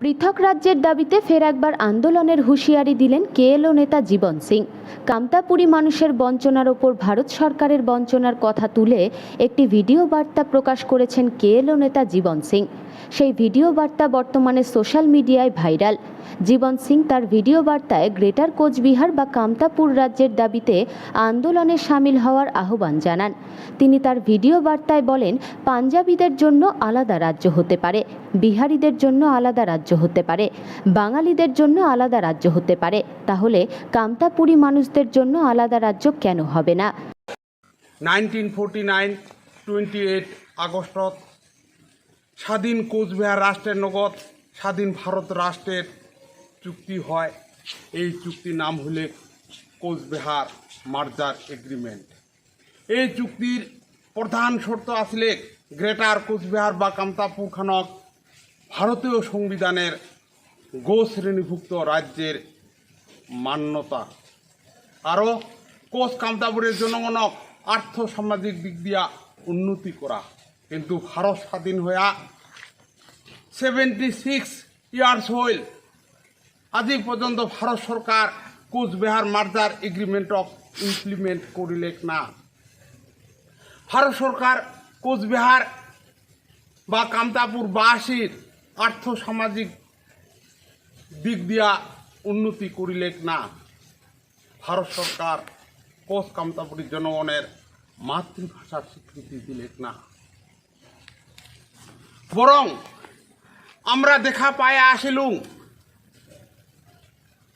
পৃথক রাজ্যের দাবিতে ফের একবার আন্দোলনের হুঁশিয়ারি দিলেন কেএলও নেতা জীবন সিং। কামতাপুরী মানুষের বঞ্চনার ওপর ভারত সরকারের বঞ্চনার কথা তুলে একটি ভিডিও বার্তা প্রকাশ করেছেন কেএলও নেতা জীবন সিং। সেই ভিডিও বার্তা বর্তমানে সোশ্যাল মিডিয়ায় ভাইরাল। জীবন সিং তার ভিডিও বার্তায় গ্রেটার কোচবিহার বা কামতাপুর রাজ্যের দাবিতে আন্দোলনে সামিল হওয়ার আহ্বান জানান। তিনি তার ভিডিও বার্তায় বলেন, পাঞ্জাবিদের জন্য আলাদা রাজ্য হতে পারে। বিহারিদের জন্য আলাদা রাজ্য হতে পারে, বাঙালিদের জন্য আলাদা রাজ্য হতে পারে। তাহলে কামতাপুরী মানুষদের জন্য আলাদা রাজ্য কেন হবে না? নাইনটিন নাইন টুয়েন্টি এইট আগস্টত স্বাধীন কোচবিহার রাষ্ট্রের নগদ স্বাধীন ভারত রাষ্ট্রের চুক্তি হয়। এই চুক্তির নাম হলে কোচবিহার মার্জার এগ্রিমেন্ট। এই চুক্তির প্রধান শর্ত আসলে গ্রেটার কোচবিহার বা কামতাপুর খানক ভারতীয় সংবিধানের গো শ্রেণীভুক্ত রাজ্যের মান্যতা। আরও কোচ কামতাপুরের জনগণক আর্থ সামাজিক দিক দিয়া উন্নতি করা। কিন্তু ভারত স্বাধীন হইয়া সেভেন্টি সিক্স ইয়ার্স হইল আজি পর্যন্ত ভারত সরকার কোচবিহার মার্জার এগ্রিমেন্টক ইমপ্লিমেন্ট করিলেক না। ভারত সরকার কোচবিহার বা কামতাপুর বাসীর আর্থ সামাজিক দিক দিয়া উন্নতি করিলেক না। ভারত সরকার কোচ কামতাপুরী জনগণের মাতৃভাষার স্বীকৃতি দিলেক না। বরং আমরা দেখা পায় আসিলুম।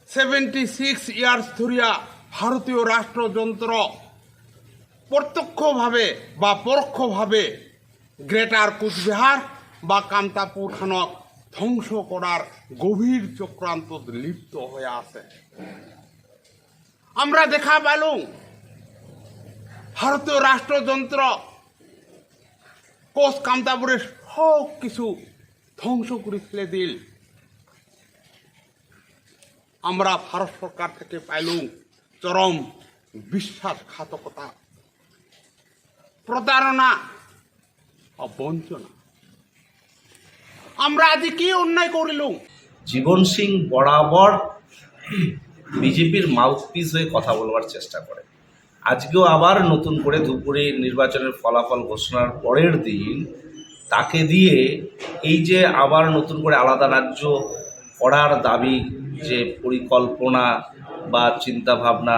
সেভেন্টি সিক্স ইয়ার্স ধরিয়া ভারতীয় রাষ্ট্রযন্ত্র প্রত্যক্ষভাবে বা পরোক্ষভাবে গ্রেটার কোচবিহার বা কামতাপুর খানক ধ্বংস করার গভীর চক্রান্ত লিপ্ত হয়ে আছে। আমরা দেখা পেলুম ভারতীয় রাষ্ট্রযন্ত্র, কোচ কামতাপুরের সব কিছু ধ্বংস করে ফেলে দিল। আমরা ভারত সরকার থেকে পাইলুম চরম বিশ্বাসঘাতকতা, প্রতারণা বঞ্চনা। আমরা আজ কি অন্যায় করিলুম? জীবন সিং বরাবর বিজেপির মাউথপিস হয়ে কথা বলবার চেষ্টা করে। আজকেও আবার নতুন করে ধুপগুড়ি নির্বাচনের ফলাফল ঘোষণার পরের দিন তাকে দিয়ে এই যে আবার নতুন করে আলাদা রাজ্য করার দাবি, যে পরিকল্পনা বা চিন্তাভাবনা